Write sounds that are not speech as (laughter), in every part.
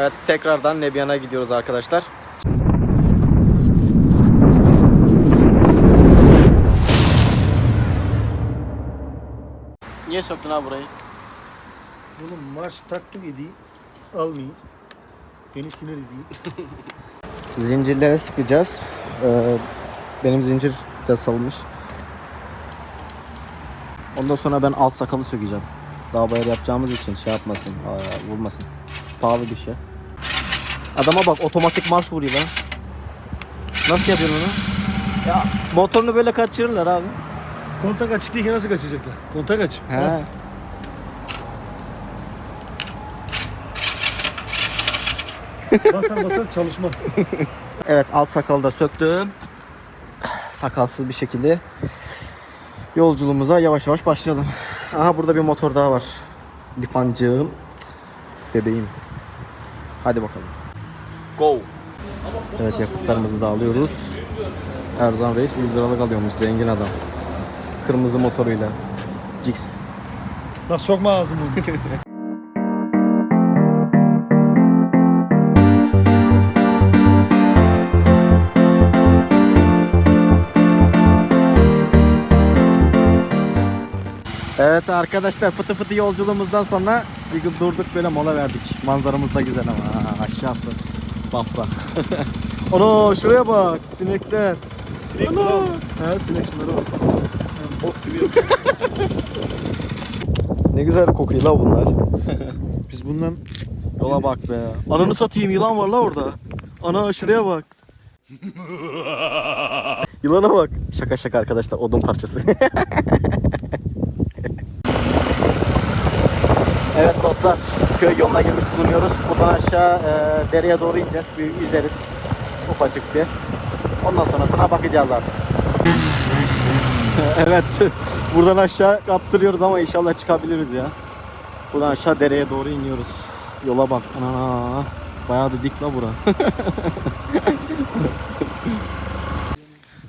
Evet tekrardan Nebyan'a gidiyoruz arkadaşlar. Niye söktün abi burayı? Oğlum marş taktuk idi. Almayın. Beni sinir ediyor. (laughs) Zincirlere sıkacağız. Ee, benim zincir de salmış. Ondan sonra ben alt sakalı sökeceğim. Daha bayır yapacağımız için şey yapmasın, vurmasın. Pahalı bir şey. Adama bak otomatik marş vuruyor lan. Nasıl yapıyorsun onu? Ya motorunu böyle kaçırırlar abi. Kontak açık değilken nasıl kaçacaklar? Kontak açık. He. (laughs) Basar basar çalışmaz. Evet alt sakalı da söktüm. Sakalsız bir şekilde yolculuğumuza yavaş yavaş başlayalım. Aha burada bir motor daha var. Lipancığım. Bebeğim. Hadi bakalım. Go. Evet yakıtlarımızı da alıyoruz. Erzan Reis 100 liralık alıyormuş zengin adam. Kırmızı motoruyla. Cix. Bak sokma ağzımı. (laughs) Evet arkadaşlar fıtı fıtı yolculuğumuzdan sonra bir gün durduk böyle mola verdik. Manzaramız da güzel ama ha, aşağısı Bafra. (laughs) Ana şuraya bak sinekler. Sinek Ana. ulan. He sinek şunlara bak. Bok gibi. (laughs) Ne güzel kokuyor la bunlar. (laughs) Biz bundan Yola bak be. Ananı satayım yılan var la orada. Ana şuraya bak. Yılana bak. Şaka şaka arkadaşlar odun parçası. Evet dostlar köy yoluna girmiş bulunuyoruz. Buradan aşağı e, dereye doğru ineceğiz. Bir yüzeriz. Ufacık bir. Ondan sonrasına bakacağız artık. (laughs) evet. Buradan aşağı kaptırıyoruz ama inşallah çıkabiliriz ya. Buradan aşağı dereye doğru iniyoruz. Yola bak. Ana. Bayağı da dik la bura. (laughs)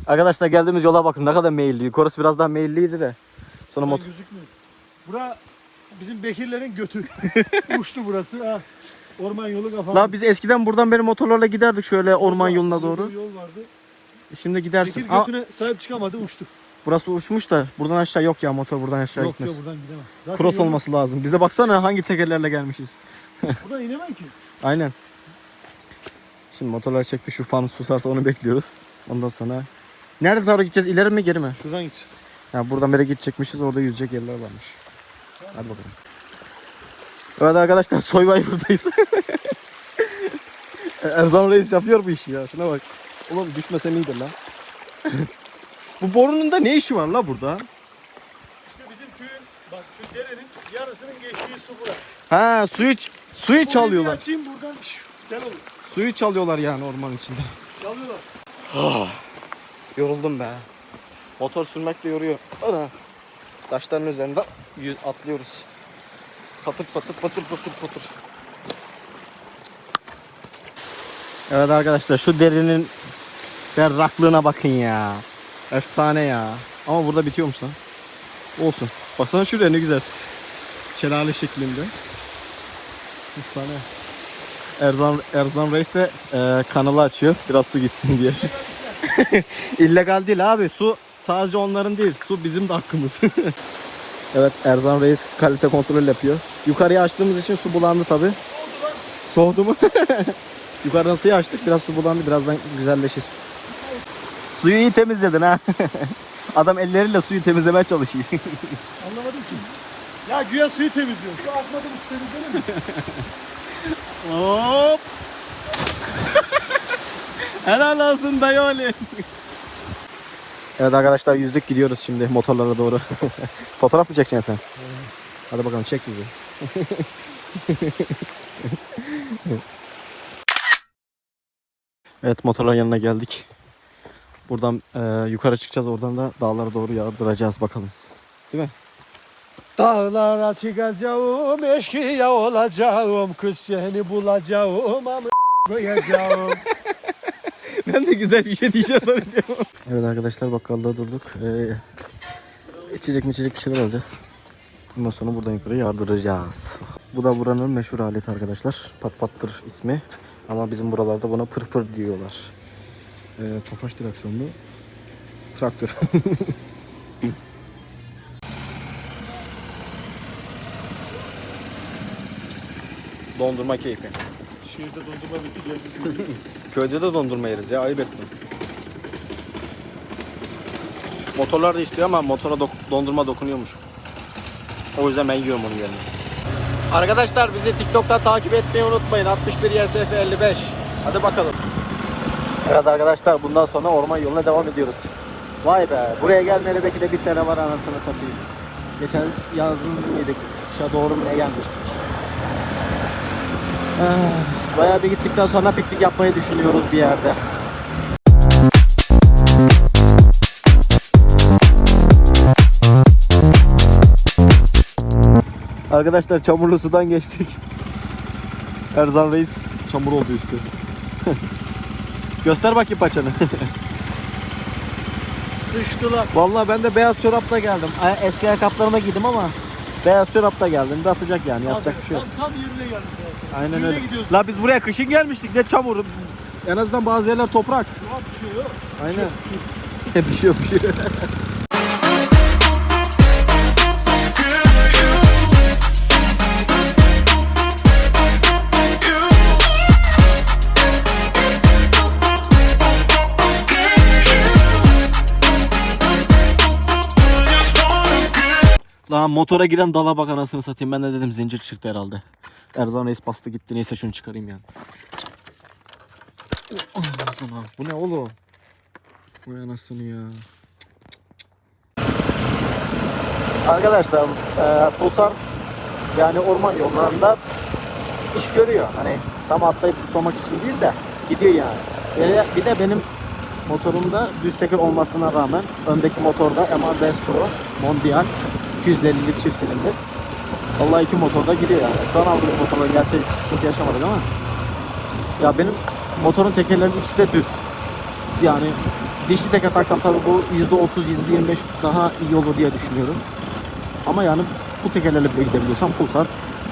Arkadaşlar geldiğimiz yola bakın ne kadar meyilli. Yukarısı biraz daha meyilliydi de. Sonra motor... gözükmüyor. Bura bizim Bekirlerin götü. (laughs) Uçtu burası. Ha. Orman yolu kapalı. La biz eskiden buradan beri motorlarla giderdik şöyle orman yoluna doğru. Yol vardı. Şimdi gidersin. Bekir Aa, götüne sahip çıkamadı uçtu. burası uçmuş da buradan aşağı yok ya motor buradan aşağı yok gitmez. yok buradan gidemem. Zaten Cross yolu- olması lazım. Bize baksana hangi tekerlerle gelmişiz. (laughs) Buradan inemem ki. Aynen. Şimdi motorları çektik şu fan susarsa onu bekliyoruz. Ondan sonra Nerede doğru gideceğiz? İleri mi geri mi? Şuradan gideceğiz. Ya buradan beri gidecekmişiz. Orada yüzecek yerler varmış. Hadi bakalım. Evet arkadaşlar Survivor'dayız. (laughs) Erzan Reis yapıyor bu işi ya. Şuna bak. Oğlum düşmesem iyidir lan. (laughs) bu borunun da ne işi var la burada? İşte bizim köyün bak şu derenin yarısının geçtiği su bura. Ha suyu suyu Burayı bir çalıyorlar. Açayım buradan. Sel olur. Suyu çalıyorlar yani orman içinde. Çalıyorlar. Yoruldum be. Motor sürmek de yoruyor. Ana. Taşların üzerinde atlıyoruz. Patır patır patır patır patır. Evet arkadaşlar şu derinin berraklığına bakın ya. Efsane ya. Ama burada bitiyormuş lan. Olsun. Baksana şuraya ne güzel. Şelale şeklinde. Efsane. Erzan, Erzan Reis de e, kanalı açıyor. Biraz su gitsin diye. (laughs) İllegal değil abi. Su sadece onların değil. Su bizim de hakkımız. (laughs) evet Erzan Reis kalite kontrol yapıyor. Yukarıya açtığımız için su bulandı tabi. Soğudu mu? (laughs) Yukarıdan suyu açtık. Biraz su bulandı. Birazdan güzelleşir. Suyu iyi temizledin ha. (laughs) Adam elleriyle suyu temizlemeye çalışıyor. (laughs) Anlamadım ki. Ya güya suyu temizliyor. Su akmadı mı su temizlenir mi? Hop. Helal olsun dayı oğlu. Evet arkadaşlar yüzlük gidiyoruz şimdi motorlara doğru. (laughs) Fotoğraf mı çekeceksin sen? Hadi bakalım çek bizi. (laughs) evet motorların yanına geldik. Buradan e, yukarı çıkacağız. Oradan da dağlara doğru yardıracağız bakalım. Dağlara çıkacağım, eşkıya olacağım, kız seni bulacağım, ama koyacağım. De güzel bir şey diyeceğim zannediyorum. Evet arkadaşlar bakkalda durduk. Ee, içecek mi içecek bir şeyler alacağız. Ondan sonra buradan yukarı yardıracağız. Bu da buranın meşhur aleti arkadaşlar. Pat pattır ismi. Ama bizim buralarda buna pır pır diyorlar. Ee, tofaş direksiyonlu traktör. Dondurma keyfi. Şehirde dondurma bitti geldi. (laughs) Köyde de dondurma yeriz ya ayıp ettim. Motorlar da istiyor ama motora dok- dondurma dokunuyormuş. O yüzden ben yiyorum onun yerine. Arkadaşlar bizi TikTok'ta takip etmeyi unutmayın. 61 YSF 55. Hadi bakalım. Evet arkadaşlar bundan sonra orman yoluna devam ediyoruz. Vay be buraya gelmeyeli belki de bir sene var anasını satayım. Geçen yazın yedik. Kışa doğru ne gelmiştik. Ah, Bayağı bir gittikten sonra piknik yapmayı düşünüyoruz bir yerde. Arkadaşlar çamurlu sudan geçtik. (laughs) Erzan Reis çamur oldu üstü. (laughs) Göster bakayım paçanı. (laughs) Sıçtılar. Vallahi ben de beyaz çorapla geldim. Eski ayakkabılarıma giydim ama beyaz çorapla geldim. Bir atacak yani yapacak bir şey yok. Tam, tam yerine geldik. Aynen Düğüne öyle. gidiyorsun. La biz buraya kışın gelmiştik ne çamuru. En azından bazı yerler toprak. Şu an bir şey yok. Aynen. Şu, (laughs) bir şey yok bir şey yok. Lan motora giren dala bak anasını satayım. Ben de dedim zincir çıktı herhalde. Erzan Reis bastı gitti. Neyse şunu çıkarayım yani. Bu ne oğlum? Vay anasını ya. Arkadaşlar e, Pulsar yani orman yollarında iş görüyor. Hani tam atlayıp zıplamak için değil de gidiyor yani. De, bir de benim motorumda düz teker olmasına rağmen öndeki motorda MR Destro Mondial 250'lik çift silindir. Vallahi iki motorda gidiyor yani. Şu an aldığım motorla gerçi sıkıntı yaşamadık ama ya benim motorun tekerlerinin ikisi de düz. Yani dişli teker taksam tabii bu %30 %25 daha iyi olur diye düşünüyorum. Ama yani bu tekerlerle bile gidebiliyorsam Pulsar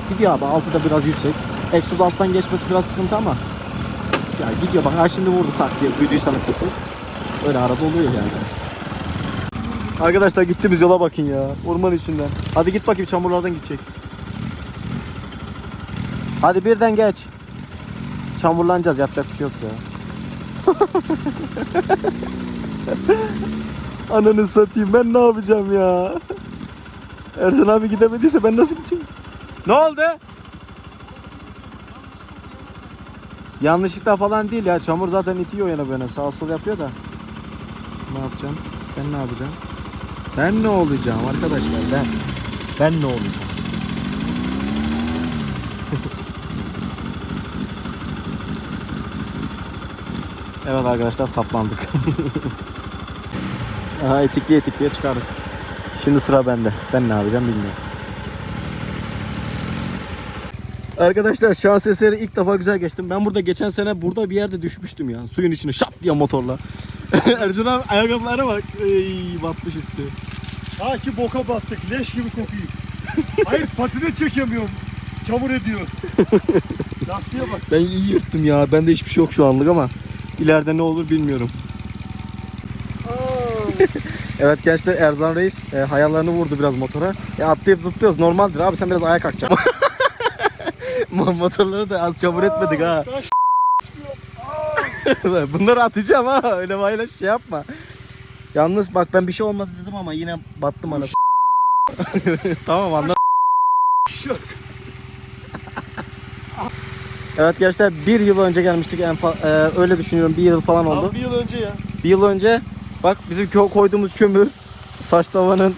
gidiyor abi. Altıda biraz yüksek. Egzoz alttan geçmesi biraz sıkıntı ama ya gidiyor bak ha şimdi vurdu tak diye duyduysanız sesi. Öyle arada oluyor yani. Arkadaşlar gittiğimiz yola bakın ya. Orman içinden. Hadi git bakayım çamurlardan gidecek. Hadi birden geç. Çamurlanacağız yapacak bir şey yok ya. (laughs) Ananı satayım ben ne yapacağım ya? Ersan abi gidemediyse ben nasıl gideceğim? Ne oldu? Yanlışlıkla falan değil ya. Çamur zaten itiyor yana böyle. Sağ sol yapıyor da. Ne yapacağım? Ben ne yapacağım? Ben ne olacağım arkadaşlar ben? Ben ne olacağım? Evet arkadaşlar saplandık. Aha etikli etikliye çıkardık. Şimdi sıra bende. Ben ne yapacağım bilmiyorum. Arkadaşlar şans eseri ilk defa güzel geçtim. Ben burada geçen sene burada bir yerde düşmüştüm ya. Suyun içine şap diye motorla. (laughs) Ercan abi ayakkabılara bak. Ey batmış üstü. Ha ki boka battık. Leş gibi kokuyor. Hayır patine çekemiyorum. Çamur ediyor. (laughs) Lastiğe bak. Ben iyi yırttım ya. Bende hiçbir şey yok şu anlık ama ileride ne olur bilmiyorum. (laughs) Evet gençler Erzan Reis e, hayallerini vurdu biraz motora. E, atlayıp zıplıyoruz normaldir abi sen biraz ayağa kalkacaksın. (laughs) Mo- Motorları da az çamur etmedik ha. Bunları atacağım ha. Öyle bayla şey yapma. Yalnız bak ben bir şey olmadı dedim ama yine battım anasını. tamam anladım. yok. Evet gençler bir yıl önce gelmiştik en e, öyle düşünüyorum bir yıl falan oldu. Tam bir yıl önce ya. Bir yıl önce bak bizim kö- koyduğumuz kömür, saç tavanın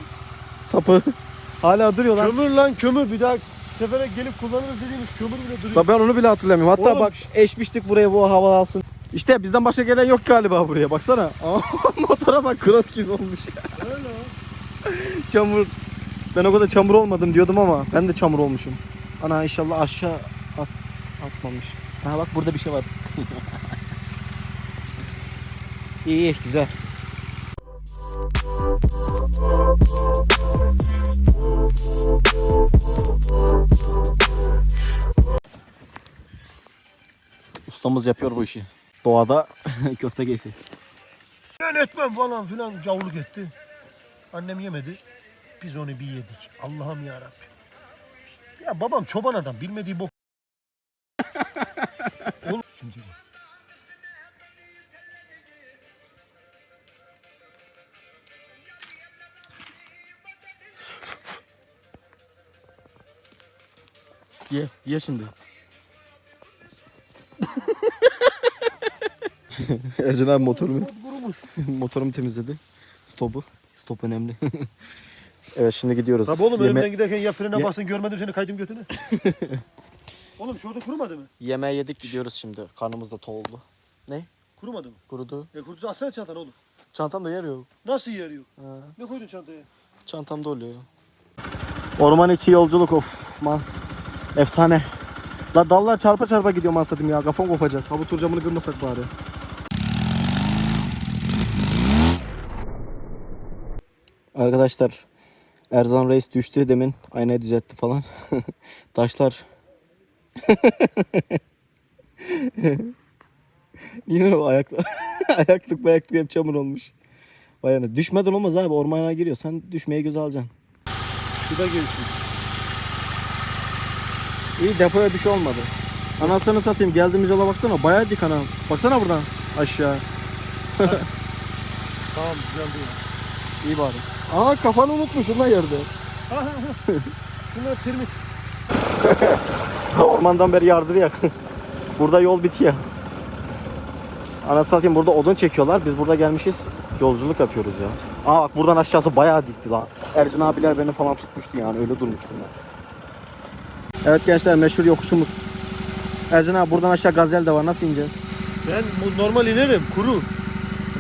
sapı (laughs) hala duruyor lan. Kömür lan kömür. Bir daha sefere gelip kullanırız dediğimiz kömür bile duruyor. Bak ben onu bile hatırlamıyorum. Hatta Oğlum. bak eşmiştik buraya bu hava alsın. İşte bizden başka gelen yok galiba buraya. Baksana. (laughs) Motora bak cross gibi olmuş. (laughs) Öyle çamur. Ben o kadar çamur olmadım diyordum ama ben de çamur olmuşum. Ana inşallah aşağı atmamış. Ha bak burada bir şey var. iyi (laughs) iyi güzel. Ustamız yapıyor bu işi. Doğada (laughs) köfte keyfi. Ben etmem falan filan cavluk etti. Annem yemedi. Biz onu bir yedik. Allah'ım ya Ya babam çoban adam bilmediği bok. Şimdi bak. Ye, ye şimdi. (laughs) Ercan abi motorumu, (laughs) motorumu temizledi. Stopu. Stop önemli. (laughs) evet şimdi gidiyoruz. Tabii oğlum Yeme- önümden giderken ya frene basın görmedim seni kaydım götüne. Oğlum şurada kurumadı mı? Yemeğe yedik gidiyoruz şimdi. Karnımız da toğuldu. Kurumadı mı? Kurudu. E kurucu atsana çantanı oğlum. Çantamda yer yok. Nasıl yer yok? Ne koydun çantaya? çantamda oluyor. Orman içi yolculuk of. Man. Efsane. La dallar çarpa çarpa gidiyor masadım ya. Kafam kopacak. Ha bu tur camını kırmasak bari. Arkadaşlar Erzan Reis düştü demin. Aynayı düzeltti falan. (laughs) Taşlar. (laughs) Yine o ayakta (laughs) ayaklık bayaklık hep çamur olmuş. Vay anasını. Düşmeden olmaz abi. Ormana giriyor. Sen düşmeye göz alacaksın. Şurada gelsin. İyi depoya bir şey olmadı. Anasını satayım. Geldiğimiz yola baksana. Bayağı dik ana. Baksana buradan aşağı. (laughs) Tamam güzeldi ya. İyi bari. Aa kafanı unutmuşsun lan yerde. Şunlar termit. (laughs) Ormandan beri yardırıyor. (laughs) burada yol bitiyor. Anasını satayım burada odun çekiyorlar. Biz burada gelmişiz. Yolculuk yapıyoruz ya. Aa bak buradan aşağısı bayağı dikti lan. Ercan abiler beni falan tutmuştu yani. Öyle durmuştum ben. Evet gençler meşhur yokuşumuz. Ercan abi buradan aşağı gazel de var. Nasıl ineceğiz? Ben normal inerim kuru.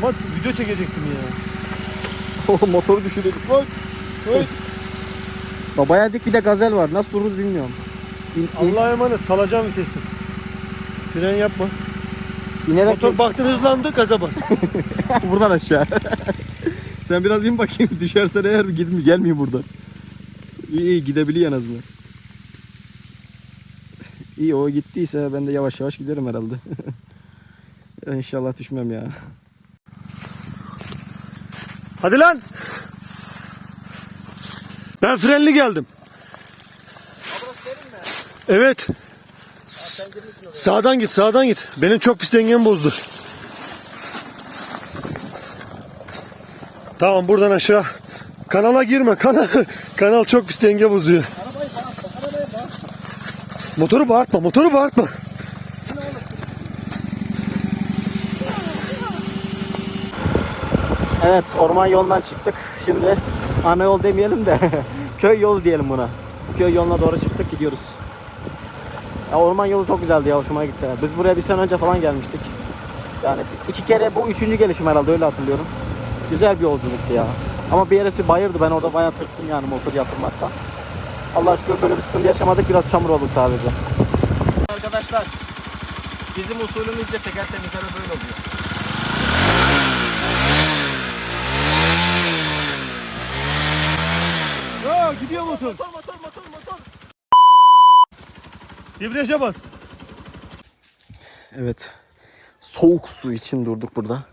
Ama video çekecektim ya. (laughs) Motoru düşürüyorduk. Bak. Bak bayağı dik bir de gazel var. Nasıl dururuz bilmiyorum. Allah'a emanet salacağım vitesi. Fren yapma. inerek Motor baktın hızlandı gaza bas. (laughs) buradan aşağı. (laughs) Sen biraz in bakayım. (laughs) Düşersen eğer gidin gelmeyeyim buradan. İyi iyi gidebiliyor en azından. İyi o gittiyse ben de yavaş yavaş giderim herhalde. İnşallah düşmem ya. Hadi lan. Ben frenli geldim. Evet. Sağdan git, sağdan git. Benim çok pis dengemi bozdu. Tamam buradan aşağı. Kanala girme. Kanal (laughs) kanal çok pis denge bozuyor. Motoru bağırtma, motoru bağırtma. Evet orman yolundan çıktık. Şimdi ana yol demeyelim de (laughs) köy yolu diyelim buna. Köy yoluna doğru çıktık gidiyoruz. Ya orman yolu çok güzeldi ya hoşuma gitti. Biz buraya bir sene önce falan gelmiştik. Yani iki kere bu üçüncü gelişim herhalde öyle hatırlıyorum. Güzel bir yolculuktu ya. Ama bir yerisi bayırdı ben orada bayağı tırstım yani motor yatırmaktan. Allah şükür böyle bir sıkıntı yaşamadık biraz çamur olduk sadece. Arkadaşlar bizim usulümüzce teker temizleme böyle oluyor. Ya gidiyor motor. Debriyaja bas. Evet. Soğuk su için durduk burada.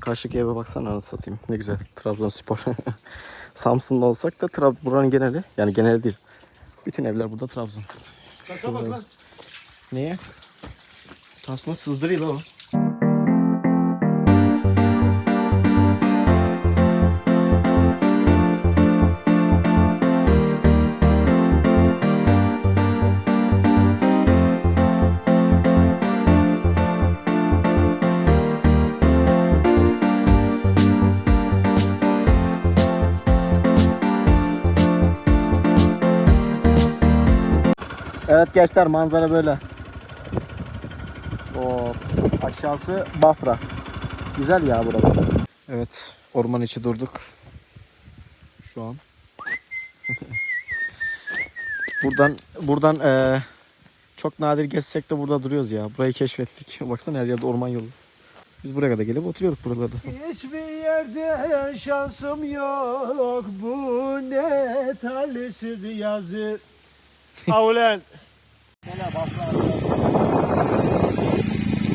Karşıki eve baksana anasını satayım. Ne güzel. Trabzonspor. (laughs) Samsun'da olsak da Trab buranın geneli. Yani genel değil. Bütün evler burada Trabzon. Lan. Niye? Tasma sızdırıyor o. Evet gençler manzara böyle. O aşağısı Bafra. Güzel ya burada. Evet orman içi durduk. Şu an. (laughs) buradan buradan eee, çok nadir geçsek de burada duruyoruz ya. Burayı keşfettik. (laughs) Baksana her yerde orman yolu. Biz buraya kadar gelip oturuyorduk buralarda. Hiçbir yerde şansım yok bu ne talihsiz yazı. (laughs) Avlen.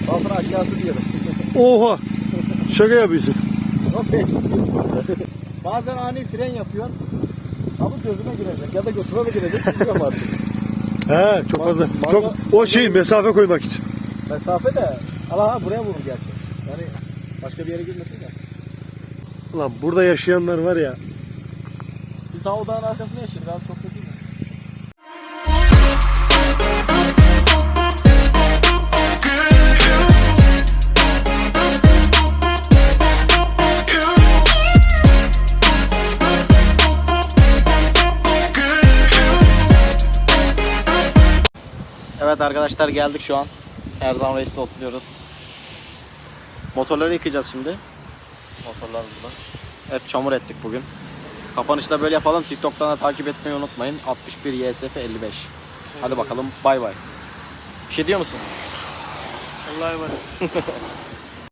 Bafra aşağısı diyorum. Oha. Şaka yapıyorsun. Yok Bazen ani fren yapıyorsun. Ama gözüme girecek ya da götüme mi girecek bilmiyorum artık. He çok fazla. Mangal- Çok o şey mesafe koymak için. Mesafe de Allah buraya vurur gerçi. Yani başka bir yere girmesin de. Ulan burada yaşayanlar var ya. Biz daha o dağın arkasında yaşıyoruz abi çok Evet arkadaşlar geldik şu an. Erzan Reis'te oturuyoruz. Motorları yıkayacağız şimdi. Motorlar burada. Evet çamur ettik bugün. Kapanışı da böyle yapalım. TikTok'tan da takip etmeyi unutmayın. 61 YSF 55. Hadi bakalım bay bay. Bir şey diyor musun? Allah'a emanet. (laughs)